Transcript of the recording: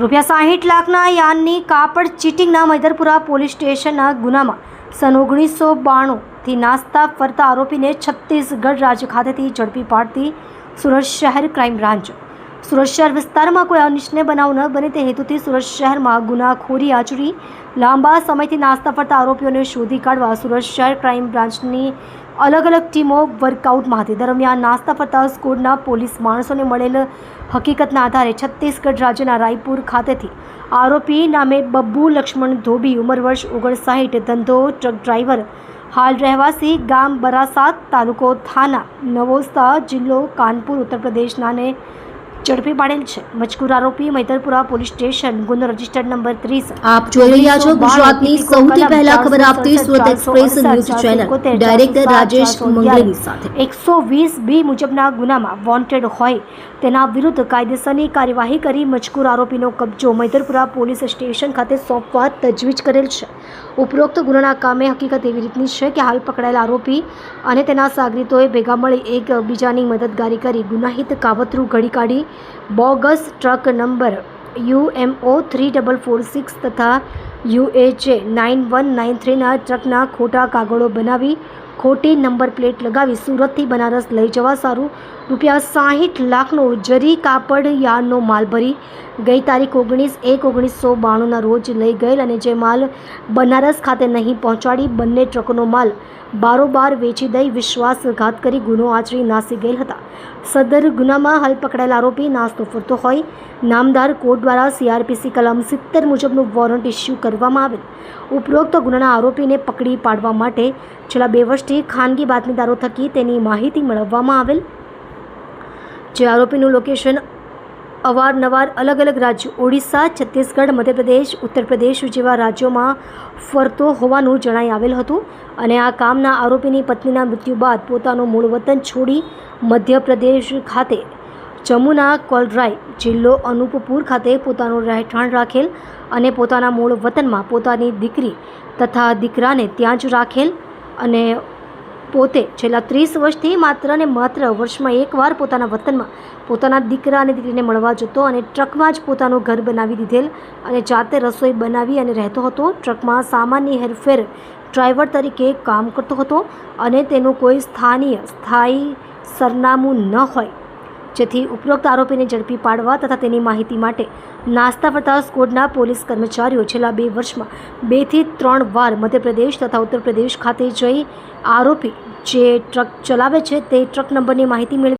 રૂપિયા સાહીઠ લાખના યાનની કાપડ ચીટિંગના મૈદરપુરા પોલીસ સ્ટેશનના ગુનામાં સન ઓગણીસો બાણુંથી નાસ્તા ફરતા આરોપીને છત્તીસગઢ રાજ્ય ખાતેથી ઝડપી પાડતી સુરત શહેર ક્રાઇમ બ્રાન્ચ. સુરત શહેર વિસ્તારમાં કોઈ અનિચ્છનીય બનાવ ન બને તે હેતુથી સુરત શહેરમાં ગુનાખોરી આચરી લાંબા સમયથી નાસ્તા ફરતા આરોપીઓને શોધી કાઢવા સુરત શહેર ક્રાઇમ બ્રાન્ચની અલગ અલગ ટીમો વર્કઆઉટમાં હતી દરમિયાન નાસ્તા ફરતા સ્કૂડના પોલીસ માણસોને મળેલ હકીકતના આધારે છત્તીસગઢ રાજ્યના રાયપુર ખાતેથી આરોપી નામે બબ્બુ લક્ષ્મણ ધોબી ઉંમર વર્ષ ઓગણસાઠ, ધંધો, ટ્રક ડ્રાઈવર, હાલ રહેવાસી ગામ બરાસાત તાલુકો થાના, નવોસ્તા જિલ્લો કાનપુર, ઉત્તર પ્રદેશનાને ઝડપી પાડેલ છે. મજકૂર આરોપી મૈતરપુરા પોલીસ સ્ટેશન ગુનો રજિસ્ટર્ડ નંબર ત્રીસ. આપ જોઈ રહ્યા છો ગુજરાતની સૌથી પહેલા ખબર આપતી Surat express news channel. Director Rajesh મંગલેની સાથે. એકસો વીસ બી મુજબના ગુનામાં વોન્ટેડ હોય. તેના વિરુદ્ધ કાયદેસરની કાર્યવાહી કરી મજકૂર આરોપીનો કબજો મૈતરપુરા પોલીસ સ્ટેશન ખાતે સોંપવા તજવીજ કરેલ છે. ઉપરોક્ત ગુનાના કામે હકીકત એવી રીતની છે કે હાલ પકડાયેલ આરોપી અને તેના સાગરીતોએ ભેગા મળી એકબીજાની મદદગારી કરી ગુનાહિત કાવતરું ઘડી કાઢી bogus truck number UMO three double four six તથા યુએચએ નાઇન વન નાઇન થ્રીના ટ્રકના ખોટા કાગળો બનાવી ખોટી નંબર પ્લેટ લગાવી સુરતથી બનારસ લઈ જવા સારું રૂપિયા સાહીઠ લાખનો જરી કાપડ યાનનો માલ ભરી ગઈ તારીખ ઓગણીસ એક ઓગણીસો બાણુંના રોજ લઈ ગયેલ અને જે માલ બનારસ ખાતે નહીં પહોંચાડી બંને ટ્રકોનો માલ બારોબાર વેચી દઈ વિશ્વાસઘાત કરી ગુનો આચરી નાસી ગયેલ હતા. સદર ગુનામાં હાલ પકડાયેલ આરોપી નાસ્તો ફરતો હોય નામદાર કોર્ટ દ્વારા સીઆરપીસી કલમ સિત્તેર મુજબનું વોરંટ ઇસ્યુ કરવામાં આવેલ. ઉપરોક્ત ગુનાના આરોપીને પકડી પાડવા માટે છેલ્લા બે વર્ષથી ખાનગી બાતમીદારો થકી તેની માહિતી મેળવવામાં આવેલ. જે આરોપીનું લોકેશન અવારનવાર અલગ અલગ રાજ્યો, ઓડિશા, છત્તીસગઢ, મધ્યપ્રદેશ ઉત્તર પ્રદેશ જેવા રાજ્યોમાં ફરતો હોવાનું જણાઈ આવેલ હતું અને આ કામના આરોપીની પત્નીના મૃત્યુ બાદ પોતાનું મૂળ વતન છોડી મધ્યપ્રદેશ ખાતે જમુના કોલરાય જિલ્લો અનુપપુર ખાતે પોતાનું રહેઠાણ રાખેલ અને પોતાના મૂળ વતનમાં પોતાની દીકરી તથા દીકરાને ત્યાં જ રાખેલ અને પોતે છેલ્લા ત્રીસ વર્ષથી માત્ર ને માત્ર વર્ષમાં એકવાર પોતાના વતનમાં પોતાના દીકરા અને દીકરીને મળવા જતો અને ટ્રકમાં જ પોતાનું ઘર બનાવી દીધેલ અને જાતે રસોઈ બનાવી અને રહેતો હતો. ટ્રકમાં સામાન્ય હેરફેર ડ્રાઈવર તરીકે કામ કરતો હતો અને તેનું કોઈ સ્થાનીય, સ્થાયી સરનામું ન હોય. જેથી ઉપરોક્ત આરોપીને ઝડપી પાડવા તથા તેની માહિતી માટે નાસ્તા ફરતા સ્કોડના પોલીસ કર્મચારીઓ છેલ્લા બે વર્ષમાં બેથી ત્રણ વાર મધ્યપ્રદેશ તથા ઉત્તર પ્રદેશ ખાતે જઈ આરોપી જે ટ્રક ચલાવે છે તે ટ્રક નંબરની માહિતી મેળવી